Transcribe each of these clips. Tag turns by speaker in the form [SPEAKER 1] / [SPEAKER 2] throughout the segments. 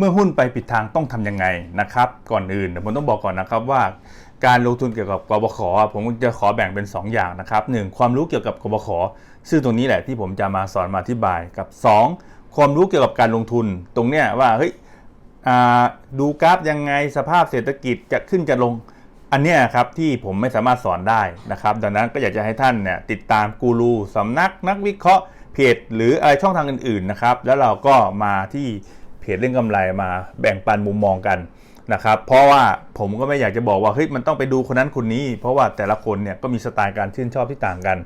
[SPEAKER 1] เมื่อหุ้นไปผิดทางต้องทำยังไงนะครับ ก่อนอื่นเดี๋ยวผมต้องบอกก่อนนะครับว่าการลงทุนเกี่ยวกับกบขผมจะขอแบ่งเป็น 2 อย่างนะครับหนึ่งความรู้เกี่ยวกับกบขซึ่งตรงนี้แหละที่ผมจะมาสอนมาอธิบายกับ 2 ความรู้เกี่ยวกับการลงทุน ตรงเนี้ยว่าเฮ้ยดูกราฟยังไงสภาพเศรษฐกิจจะขึ้นจะลงอันเนี้ยครับที่ผมไม่สามารถสอนได้นะครับ ดังนั้นก็อยากจะให้ท่านเนี่ยติดตามกูรูสำนักนักวิเคราะห์เพจหรืออะไรช่องทางอื่นๆนะครับ แล้วเราก็มาที่ เพจเรื่องกำไรมาแบ่งปันมุมมองกันนะครับเพราะว่าผมก็ไม่อยากจะบอกว่าเฮ้ยมันต้องไปดูคนนั้นคนนี้ เพราะว่าแต่ละคนเนี่ยก็มีสไตล์การชื่นชอบที่ต่างกัน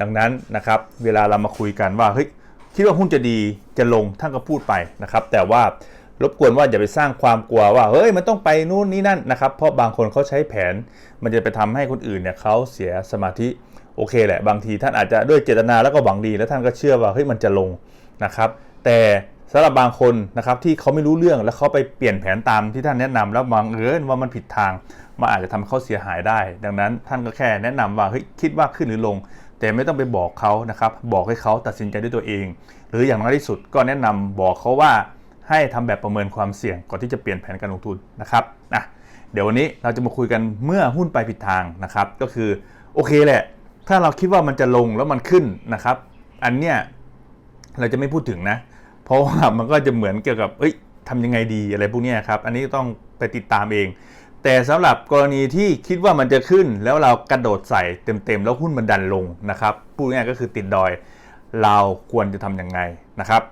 [SPEAKER 1] ดังนั้นนะครับเวลาเรามาคุยกันว่าเฮ้ยคิดว่าหุ้นจะดีจะลงท่านก็พูดไปนะครับ แต่ว่ารบกวนว่าอย่าไปสร้างความกลัวว่าเฮ้ยมันต้องไปนู่นนี่นั่นนะครับเพราะบางคนเขาใช้แผน มันจะไปทำให้คนอื่นเนี่ยเขาเสียสมาธิโอเคแหละบางทีท่านอาจจะด้วยเจตนาแล้วก็หวังดี แล้วท่านก็เชื่อว่าเฮ้ยมันจะลงนะครับ แต่ สำหรับบางคนนะครับที่เขาไม่รู้เรื่องแล้วเขาไปเปลี่ยนแผนตามที่ท่านแนะนำแล้วบางเอิญว่ามันผิดทางมันอาจจะทำให้เขาเสียหายได้ ดังนั้นท่านก็แค่แนะนำว่าเฮ้ยคิดว่าขึ้นหรือลง แต่ไม่ต้องไปบอกเขานะครับบอกให้เขาตัดสินใจด้วยตัวเอง หรืออย่างน้อยที่สุดก็แนะนำบอกเขาว่าให้ทำแบบประเมินความเสี่ยงก่อนที่จะเปลี่ยนแผนการลงทุนนะครับนะเดี๋ยววันนี้เราจะมาคุยกันเมื่อหุ้นไปผิดทางนะครับก็คือโอเคแหละ ถ้าเราคิดว่ามันจะลงแล้วมันขึ้นนะครับ อันเนี้ยเราจะไม่พูดถึงนะ เพราะว่ามันก็จะเหมือนเกี่ยวกับเอ้ยทำยังไงดีอะไรพวกนี้ครับ อันนี้ต้องไปติดตามเอง แต่สำหรับกรณีที่คิดว่ามันจะขึ้น แล้วเรากระโดดใส่เต็มๆ แล้วหุ้นมันดันลงนะครับพูดง่ายก็คือติดดอย เราควรจะทำยังไงนะครับ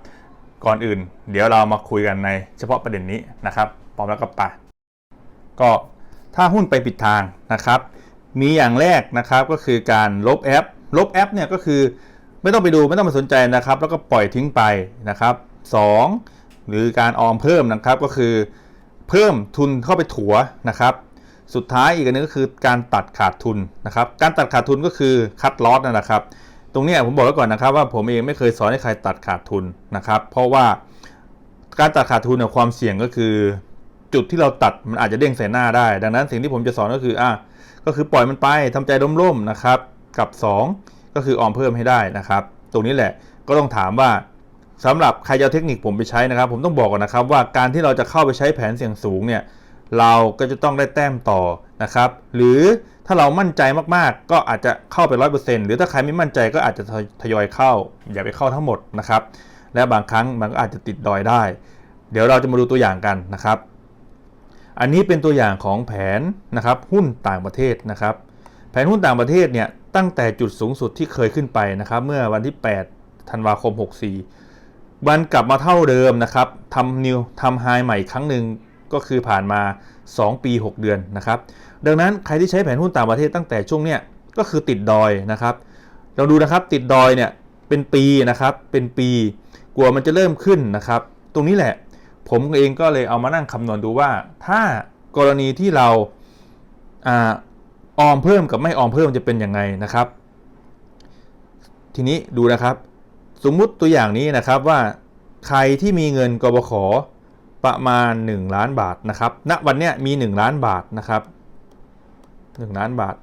[SPEAKER 1] ก่อนอื่น เดี๋ยวเรามาคุยกันในเฉพาะประเด็นนี้นะครับพร้อมแล้วก็ไปก็ถ้าหุ้นไปผิดทางนะครับ มีอย่างแรกนะครับก็คือการลบแอป ลบแอปเนี่ยก็คือ ไม่ต้องไปดูไม่ต้องมาสนใจนะครับ แล้วก็ปล่อยทิ้งไปนะครับสองหรือการออมเพิ่มนะครับก็คือ เพิ่มทุนเข้าไปถัวนะครับ สุดท้ายอีกอันนึงก็คือการตัดขาดทุนนะครับ การตัดขาดทุนก็คือคัดลอสนะครับ ตรงนี้ผมบอกไว้ก่อนนะครับ ว่าผมเองไม่เคยสอนให้ใครตัดขาดทุนนะครับ เพราะว่าการตัดขาดทุนเนี่ยความเสี่ยงก็คือ จุดที่เราตัดมันอาจจะเด้งใส่หน้าได้ ดังนั้นสิ่งที่ผมจะสอนก็คืออะก็คือปล่อยมันไปทำใจร่มๆนะครับ กับ 2 ก็คือออมเพิ่มให้ได้นะครับ ตรงนี้แหละก็ต้องถามว่าสำหรับใครจะเอาเทคนิคผมไปใช้นะครับ ผมต้องบอกก่อนนะครับว่าการที่เราจะเข้าไปใช้แผนเสี่ยงสูงเนี่ยเราก็จะต้องได้แต้มต่อนะครับ หรือถ้าเรามั่นใจมากๆ ก็อาจจะเข้าไป 100%หรือถ้าใครไม่มั่นใจก็อาจจะทยอยเข้า อย่าไปเข้าทั้งหมดนะครับ และบางครั้งมันก็อาจจะติดดอยได้ เดี๋ยวเราจะมาดูตัวอย่างกันนะครับ อันนี้เป็นตัวอย่างของแผนนะครับหุ้นต่างประเทศนะครับ แผนหุ้นต่างประเทศเนี่ย ตั้งแต่จุดสูงสุดที่เคยขึ้นไปนะครับ เมื่อวันที่ 8 ธันวาคม 64มันกลับมาเท่าเดิมนะครับทำนิวทำไฮใหม่ครั้งหนึ่งก็คือผ่านมา 2 ปี 6 เดือนนะครับ ดังนั้นใครที่ใช้แผนหุ้นต่างประเทศตั้งแต่ช่วงเนี้ยก็คือติดดอยนะครับ เราดูนะครับติดดอยเนี่ยเป็นปีนะครับเป็นปี กลัวมันจะเริ่มขึ้นนะครับ ตรงนี้แหละ ผมเองก็เลยเอามานั่งคำนวณดูว่า ถ้ากรณีที่เราอา ออมเพิ่มกับไม่ออมเพิ่มจะเป็นยังไงนะครับ ทีนี้ดูนะครับ สมมุติตัวอย่างนี้นะครับว่าใครที่มีเงินกบขประมาณ 1 ล้านบาทนะครับ ณ วันนี้มี 1 ล้านบาทนะครับ 1 ล้านบาท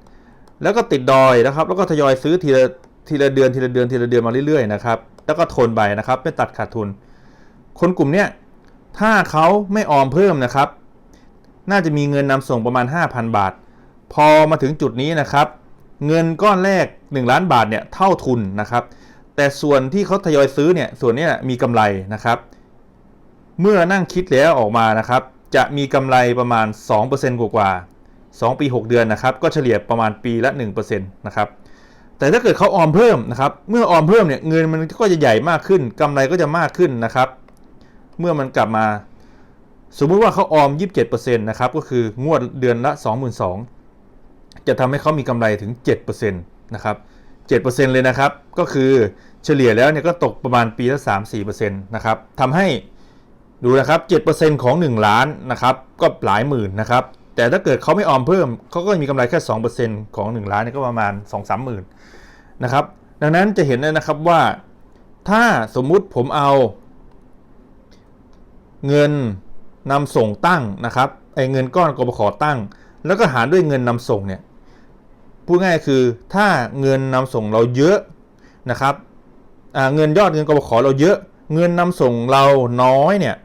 [SPEAKER 1] แล้วก็ติดดอยนะครับ แล้วก็ทยอยซื้อทีละทีละเดือนทีละเดือนทีละเดือนมาเรื่อยๆนะครับ แล้วก็ทนไปนะครับ ไม่ตัดขาดทุน คนกลุ่มเนี้ยถ้าเขาไม่ออมเพิ่มนะครับ น่าจะมีเงินนำส่งประมาณ 5,000 บาท พอมาถึงจุดนี้นะครับ เงินก้อนแรก 1 ล้านบาทเนี่ยเท่าทุนนะครับ แต่ส่วนที่เขาทยอยซื้อเนี่ยส่วนนี้มีกำไรนะครับ เมื่อนั่งคิดแล้วออกมานะครับ จะมีกำไรประมาณ 2%กว่าๆ2ปี 6 เดือนนะครับ ก็เฉลี่ยประมาณปีละ1%นะครับแต่ถ้าเกิดเขาออมเพิ่มนะครับ เมื่อออมเพิ่มเนี่ยเงินมันก็จะใหญ่มากขึ้นกำไรก็จะมากขึ้นนะครับ เมื่อมันกลับมา สมมุติว่าเขาออม 27%นะครับก็คืองวดเดือนละ 22,000 จะทำให้เขามีกำไรถึง 7%นะครับ 7%เลยนะครับ ก็คือเฉลี่ยแล้วเนี่ยก็ตกประมาณปีละ 3-4%นะครับทำให้ดูนะครับ 7%ของ 1 ล้านนะครับ ก็หลายหมื่นนะครับ แต่ถ้าเกิดเขาไม่ออมเพิ่ม เขาก็มีกำไรแค่ 2%ของ 1 ล้านเนี่ยก็ประมาณ 2-3 หมื่นนะครับ ดังนั้นจะเห็นเลยนะครับว่า ถ้าสมมุติผมเอา เงินนำส่งตั้งนะครับไอ้เงินก้อนกบขตั้ง แล้วก็หารด้วยเงินนำส่งเนี่ยพูดง่ายคือถ้าเงินนำส่งเราเยอะนะครับเงินยอดเงินกบขเราเยอะ เงินนำส่งเราน้อยเนี่ย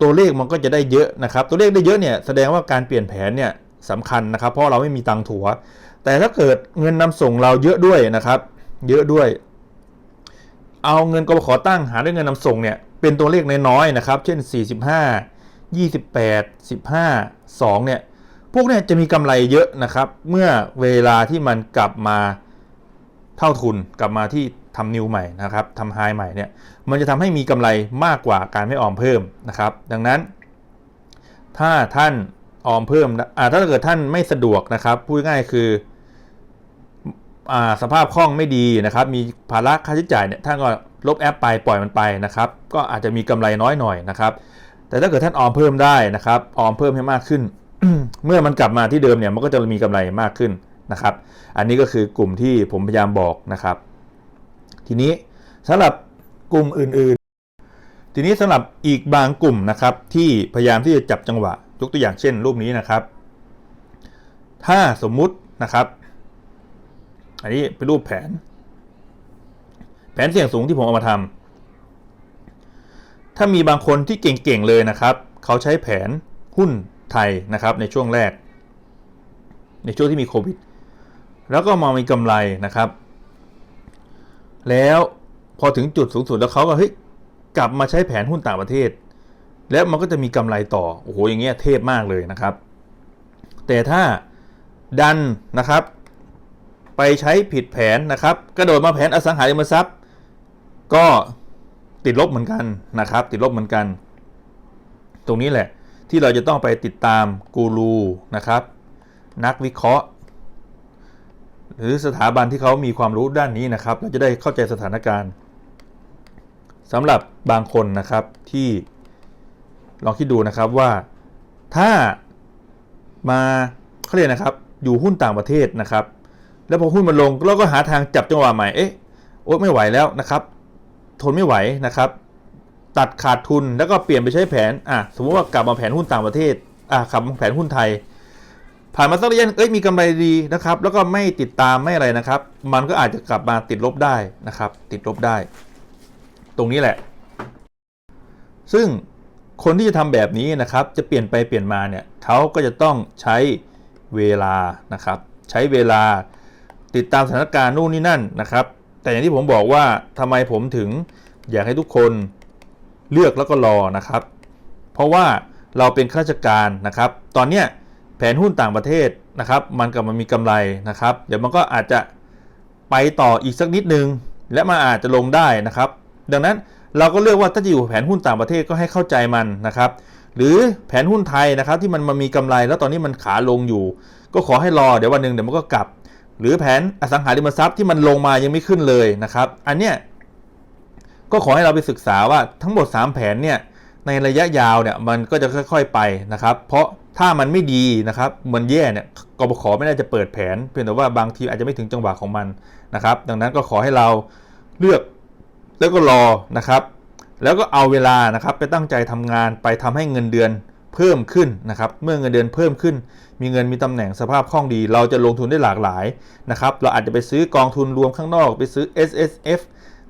[SPEAKER 1] ตัวเลขมันก็จะได้เยอะนะครับ ตัวเลขได้เยอะเนี่ยแสดงว่าการเปลี่ยนแผนเนี่ยสำคัญนะครับ เพราะเราไม่มีตังถัว แต่ถ้าเกิดเงินนำส่งเราเยอะด้วยนะครับ เยอะด้วย เอาเงินกบขตั้งหารด้วยเงินนำส่งเนี่ยเป็นตัวเลขน้อยๆนะครับ เช่น 45 28 15 2เนี่ย พวกนี่ยจะมีกำไรเยอะนะครับ เมื่อเวลาที่มันกลับมาเท่าทุนกลับมาที่ทำนิวใหม่นะครับทำไฮใหม่เนี่ยมันจะทำให้มีกำไรมากกว่าการไม่ออมเพิ่มนะครับ ดังนั้น ถ้าท่านออมเพิ่มอ่าถ้าเกิดท่านไม่สะดวกนะครับพูดง่ายคืออ่าสภาพคล่องไม่ดีนะครับ มีภาระค่าใช้จ่ายเนี่ยท่านก็ลบแอปไปปล่อยมันไปนะครับ ก็อาจจะมีกำไรน้อยหน่อยนะครับ แต่ถ้าเกิดท่านออมเพิ่มได้นะครับออมเพิ่มให้มากขึ้น เมื่อมันกลับมาที่เดิมเนี่ยมันก็จะมีกำไรมากขึ้นนะครับ อันนี้ก็คือกลุ่มที่ผมพยายามบอกนะครับ ทีนี้สำหรับกลุ่มอื่นๆ ทีนี้สำหรับอีกบางกลุ่มนะครับที่พยายามที่จะจับจังหวะยกตัวอย่างเช่น รูปนี้นะครับ ถ้าสมมุตินะครับ อันนี้เป็นรูปแผน แผนเสี่ยงสูงที่ผมเอามาทำถ้ามีบางคนที่เก่งๆเลยนะครับ เขาใช้แผนหุ้น ไทยนะครับในช่วงแรก ในช่วงที่มีโควิด แล้วก็มามีกำไรนะครับ แล้วพอถึงจุดสูงสุดแล้วเขาก็เฮ้ยกลับมาใช้แผนหุ้นต่างประเทศ แล้วมันก็จะมีกำไรต่อโอ้โหอย่างเงี้ยเทพมากเลยนะครับ แต่ถ้าดันนะครับ ไปใช้ผิดแผนนะครับกระโดดมาแผนอสังหาริมทรัพย์ ก็ติดลบเหมือนกันนะครับ ติดลบเหมือนกัน ตรงนี้แหละ ที่เราจะต้องไปติดตามกูรูนะครับ นักวิเคราะห์ หรือสถาบันที่เขามีความรู้ด้านนี้นะครับ เราจะได้เข้าใจสถานการณ์สำหรับบางคนนะครับที่ลองคิดดูนะครับว่าถ้ามาเขาเรียกนะครับ อยู่หุ้นต่างประเทศนะครับ แล้วพอหุ้นมันลงเราก็หาทางจับจังหวะใหม่เอ๊ะโอ๊ยไม่ไหวแล้วนะครับ ทนไม่ไหวนะครับ ตัดขาดทุนแล้วก็เปลี่ยนไปใช้แผนอะสมมติว่ากลับมาแผนหุ้นต่างประเทศอะกลับมาแผนหุ้นไทย ผ่านมาสักระยะหนึ่งเอ้ยมีกำไรดีนะครับ แล้วก็ไม่ติดตามไม่อะไรนะครับ มันก็อาจจะกลับมาติดลบได้นะครับ ติดลบได้ ตรงนี้แหละ ซึ่งคนที่จะทำแบบนี้นะครับ จะเปลี่ยนไปเปลี่ยนมาเนี่ยเขาก็จะต้องใช้เวลานะครับ ใช้เวลาติดตามสถานการณ์นู่นนี่นั่นนะครับ แต่อย่างที่ผมบอกว่าทำไมผมถึงอยากให้ทุกคน เลือกแล้วก็รอนะครับ เพราะว่าเราเป็นข้าราชการนะครับ ตอนเนี้ยแผนหุ้นต่างประเทศนะครับ มันกลับมามีกำไรนะครับ เดี๋ยวมันก็อาจจะไปต่ออีกสักนิดนึง และมันอาจจะลงได้นะครับ ดังนั้นเราก็เลือกว่าถ้าจะอยู่แผนหุ้นต่างประเทศก็ให้เข้าใจมันนะครับ หรือแผนหุ้นไทยนะครับ ที่มันมามีกำไรแล้วตอนนี้มันขาลงอยู่ ก็ขอให้รอเดี๋ยววันหนึ่งเดี๋ยวมันก็กลับ หรือแผนอสังหาริมทรัพย์ที่มันลงมายังไม่ขึ้นเลยนะครับ อันเนี้ย ก็ขอให้เราไปศึกษาว่าทั้งหมด 3 แผนเนี่ยในระยะยาวเนี่ยมันก็จะค่อยๆไปนะครับ เพราะถ้ามันไม่ดีนะครับมันแย่เนี่ยกบขไม่น่าจะเปิดแผน เพียงแต่ว่าบางทีอาจจะไม่ถึงจังหวะของมันนะครับ ดังนั้นก็ขอให้เราเลือกแล้วก็รอนะครับ แล้วก็เอาเวลานะครับไปตั้งใจทำงานไปทำให้เงินเดือนเพิ่มขึ้นนะครับ เมื่อเงินเดือนเพิ่มขึ้น มีเงินมีตำแหน่งสภาพคล่องดี เราจะลงทุนได้หลากหลายนะครับ เราอาจจะไปซื้อกองทุนรวมข้างนอก ไปซื้อ S S F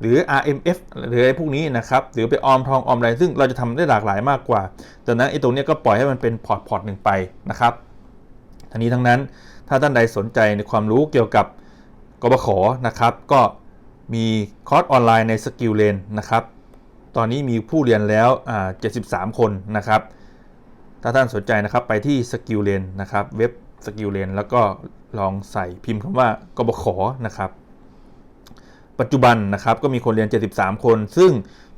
[SPEAKER 1] หรือ R M F หรืออะไรพวกนี้นะครับ หรือไปออมทองออมอะไร ซึ่งเราจะทำได้หลากหลายมากกว่าดังนั้นไอ้ตรงนี้ก็ปล่อยให้มันเป็นพอร์ตพอร์ตหนึ่งไปนะครับ ทั้งนี้ทั้งนั้นถ้าท่านใดสนใจในความรู้เกี่ยวกับกบขนะครับ ก็มีคอร์สออนไลน์ในสกิลเลนนะครับ ตอนนี้มีผู้เรียนแล้ว73 คนนะครับ ถ้าท่านสนใจนะครับไปที่สกิลเลนนะครับ เว็บสกิลเลนแล้วก็ลองใส่พิมพ์คำว่ากบขนะครับ ปัจจุบันนะครับก็มีคนเรียน 73 คน ซึ่ง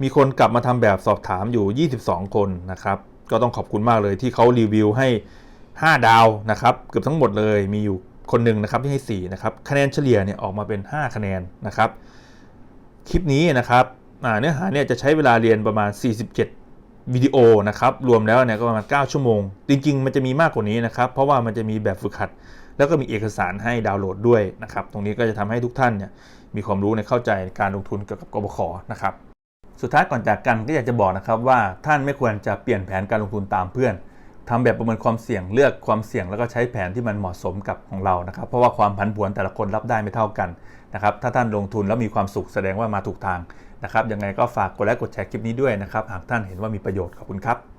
[SPEAKER 1] มีคนกลับมาทำแบบสอบถามอยู่ 22 คนนะครับก็ต้องขอบคุณมากเลยที่เขารีวิวให้ 5 ดาวนะครับเกือบทั้งหมดเลยมีอยู่คนหนึ่งนะครับที่ให้4นะครับคะแนนเฉลี่ยเนี่ยออกมาเป็น 5 คะแนนนะครับคลิปนี้นะครับเนื้อหาเนี่ยจะใช้เวลาเรียนประมาณ 47 วิดีโอนะครับรวมแล้วเนี่ยก็ประมาณ 9 ชั่วโมง จริง ๆ มันจะมีมากกว่านี้นะครับ เพราะว่ามันจะมีแบบฝึกหัด แล้วก็มีเอกสารให้ดาวน์โหลดด้วยนะครับ ตรงนี้ก็จะทำให้ทุกท่านเนี่ย มีความรู้ในเข้าใจการลงทุนเกี่ยวกับกบขนะครับ สุดท้ายก่อนจากกันก็อยากจะบอกนะครับว่าท่านไม่ควรจะเปลี่ยนแผนการลงทุนตามเพื่อนทำแบบประเมินความเสี่ยงเลือกความเสี่ยงแล้วก็ใช้แผนที่มันเหมาะสมกับของเรานะครับ เพราะว่าความผันผวนแต่ละคนรับได้ไม่เท่ากันนะครับ ถ้าท่านลงทุนแล้วมีความสุขแสดงว่ามาถูกทางนะครับ ยังไงก็ฝากกดไลค์กดแชร์คลิปนี้ด้วยนะครับ หากท่านเห็นว่ามีประโยชน์ขอบคุณครับ